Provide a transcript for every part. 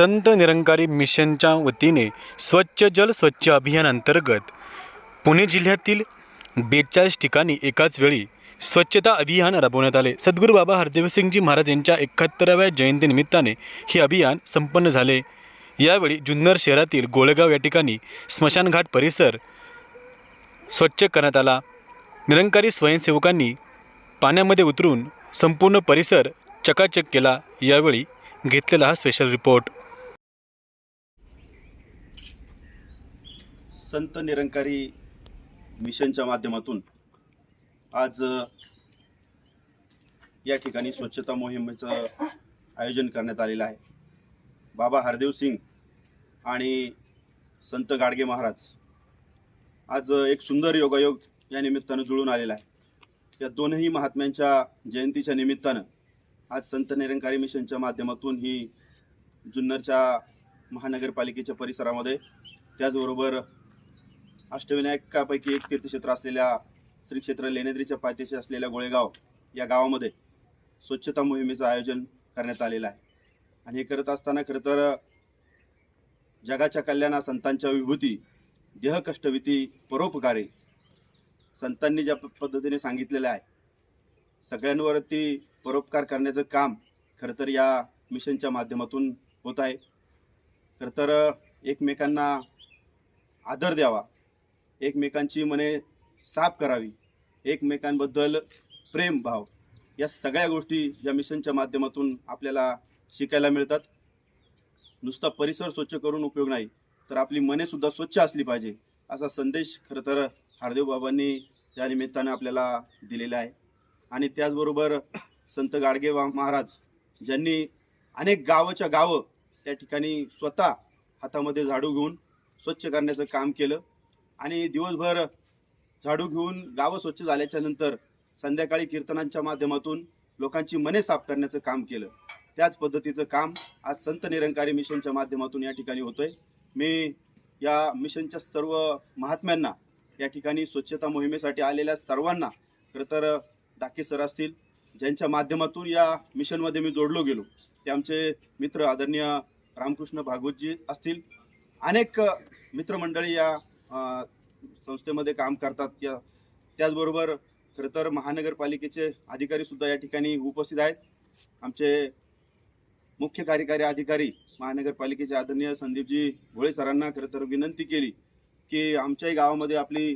संत निरंकारी मिशनच्या वतीने स्वच्छ जल स्वच्छ अभियान अंतर्गत पुणे जिल्ह्यातील बेचाळीस ठिकाणी एकाच वेळी स्वच्छता अभियान राबवण्यात आले. सद्गुरू बाबा हरदेवसिंगजी महाराज यांच्या एकाहत्तराव्या जयंतीनिमित्ताने हे अभियान संपन्न झाले. यावेळी जुन्नर शहरातील गोळेगाव या ठिकाणी स्मशानघाट परिसर स्वच्छ करण्यात आला. निरंकारी स्वयंसेवकांनी पाण्यामध्ये उतरून संपूर्ण परिसर चकाचक केला. यावेळी घेतलेला हा स्पेशल रिपोर्ट संत निरंकारी मिशनच्या माध्यमातून आज या ठिकाणी स्वच्छता मोहिमेचं आयोजन करण्यात आलेलं आहे. बाबा हरदेव सिंग आणि संत गाडगे महाराज आज एक सुंदर योगायोग या निमित्तानं जुळून आलेला आहे. या दोनही महात्म्यांच्या जयंतीच्या निमित्तानं आज संत निरंकारी मिशनच्या माध्यमातून ही जुन्नरच्या महानगरपालिकेच्या परिसरामध्ये त्याचबरोबर अष्टविनायकापैकी एक तीर्थक्षेत्र असलेल्या श्री क्षेत्र लेणेद्रीच्या पायथ्याशी असलेल्या गोळेगाव या गावामध्ये स्वच्छता मोहिमेचं आयोजन करण्यात आलेलं आहे. आणि हे करत असताना खरं तर जगाच्या कल्याणा संतांच्या विभूती देहकष्टविती परोपकारी संतांनी ज्या पद्धतीने सांगितलेलं आहे सगळ्यांवरती परोपकार करण्याचं काम खरं तर या मिशनच्या माध्यमातून होत आहे. खरं तर एकमेकांना आदर द्यावा एकमेकांची मने साफ करावी. एकमेकांबद्दल प्रेम भाव या सगळ्या गोष्टी या मिशनच्या माध्यमातून आपल्याला शिकायला मिळतात. नुसता परिसर स्वच्छ करून उपयोग नाही तर आपली मनेसुद्धा स्वच्छ असली पाहिजे असा संदेश खरं तर हरदेव बाबांनी या निमित्तानं आपल्याला दिलेला आहे. आणि त्याचबरोबर संत गाडगे महाराज ज्यांनी अनेक गावाच्या गावं त्या ठिकाणी स्वतः हातामध्ये झाडू घेऊन स्वच्छ करण्याचं काम केलं. आणि दिवसभर झाडू घेऊन गावं स्वच्छ झाल्याच्यानंतर संध्याकाळी कीर्तनांच्या माध्यमातून लोकांची मने साफ करण्याचं काम केलं. त्याच पद्धतीचं काम आज संत निरंकारी मिशनच्या माध्यमातून या ठिकाणी होतंय. मी या मिशनच्या सर्व महात्म्यांना या ठिकाणी स्वच्छता मोहिमेसाठी आलेल्या सर्वांना खरं तर डाके सर असतील ज्यांच्या माध्यमातून या मिशनमध्ये मी जोडलो गेलो. ते आमचे मित्र आदरणीय रामकृष्ण भागवतजी असतील. अनेक मित्रमंडळी या संस्थेमध्ये काम करतात. त्या त्याचबरोबर खरं तर महानगरपालिकेचे अधिकारी सुद्धा या ठिकाणी उपस्थित आहेत. आमचे मुख्य कार्यकारी अधिकारी महानगरपालिकेचे आदरणीय संदीपजी भोळे सरांना खरं तर विनंती केली की आमच्याही गावामध्ये आपली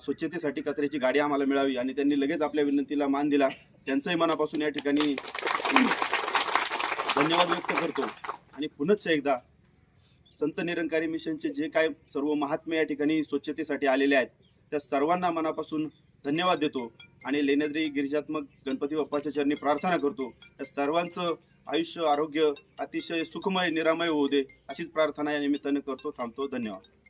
स्वच्छतेसाठी कचऱ्याची गाडी आम्हाला मिळावी आणि त्यांनी लगेच आपल्या विनंतीला मान दिला. त्यांचंही मनापासून या ठिकाणी धन्यवाद व्यक्त करतो. आणि पुनश्च एकदा संत निरंकारी मिशनचे जे काय सर्व महात्मे या ठिकाणी स्वच्छतेसाठी आलेले आहेत त्या सर्वांना मनापासून धन्यवाद देतो आणि लेण्याद्री गिरिजात्मक गणपती बाप्पाच्या चरणी प्रार्थना करतो. त्या सर्वांचं आयुष्य आरोग्य अतिशय सुखमय निरामय होऊ दे अशीच प्रार्थना या निमित्ताने करतो थांबतो. धन्यवाद.